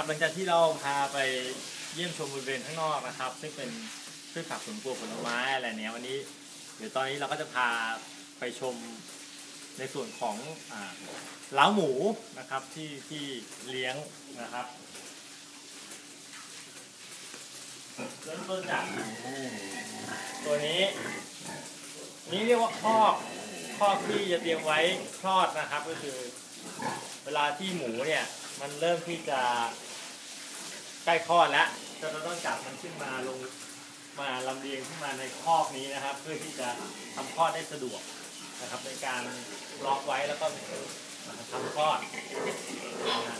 ครับหลังจากที่เราพาไปเยี่ยมชมบริเวณข้างนอกนะครับ ซึ่งเป็นพืชผักสวนครัวผลไม้อะไรเนี้ยวันนี้เดี๋ยวตอนนี้เราก็จะพาไปชมในส่วนของอ่าเล้าหมูนะครับที่ที่เลี้ยงนะครับเริ่มต้นจากตัวนี้นี่เรียกว่าคอกคอกที่จะเตรียมไว้คลอดนะครับ ก็คือ เวลาที่หมูเนี่ย มันเริ่มที่จะใกล้คลอดแล้วเราต้องจับมันขึ้นมาลงมาลำเลียงขึ้นมาในคอกนี้นะครับ เพื่อที่จะทำคลอดได้สะดวกนะครับ ในการล็อกไว้แล้วก็ทำคลอดนะฮะ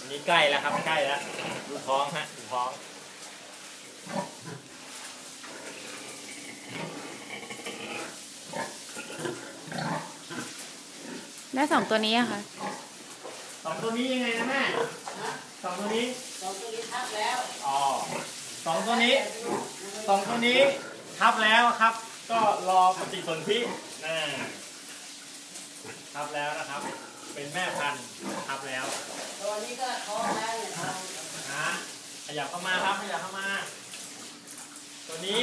อันนี้ใกล้แล้วครับใกล้แล้วดูท้องฮะดูท้องได้สองตัวนี้อะค่ะ สองตัวนี้ยังไงนะแม่สองตัวนี้สองตัวนี้ทับแล้ว อ๋อสองตัวนี้สองตัวนี้ทับแล้วครับ ก็รอปฏิสนธิน่าทับแล้วนะครับ เป็นแม่พันธุ์ทับแล้ว ตัวนี้ก็ท้องแล้วเนี่ยท้องนะขยับเข้ามาครับขยับเข้ามา ตัวนี้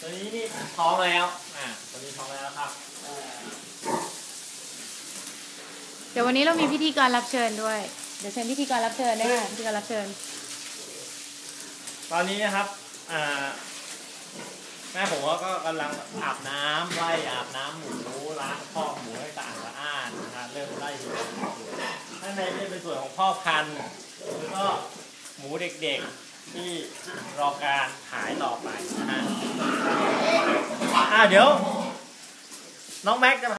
ตัวนี้นี่ท้องแล้ว อ่า ตัวนี้ท้องแล้วครับ เออ เดี๋ยววันนี้เรามีพิธีกรรับเชิญด้วย เดี๋ยวเชิญพิธีกรรับเชิญด้วยค่ะพิธีกรรับเชิญ ตอนนี้นะครับอ่าแม่ผมก็กำลังอาบน้ำไล่อาบน้ำหมูล้างคอกหมูให้สะอาดสะอ้านนะฮะเริ่มไล่ทีละตัวข้างในจะเป็นส่วนของพ่อพันธุ์แล้วก็หมูเด็กๆที่รอการขายต่อไปนะฮะอ่าเดี๋ยว น้องแม็กจะ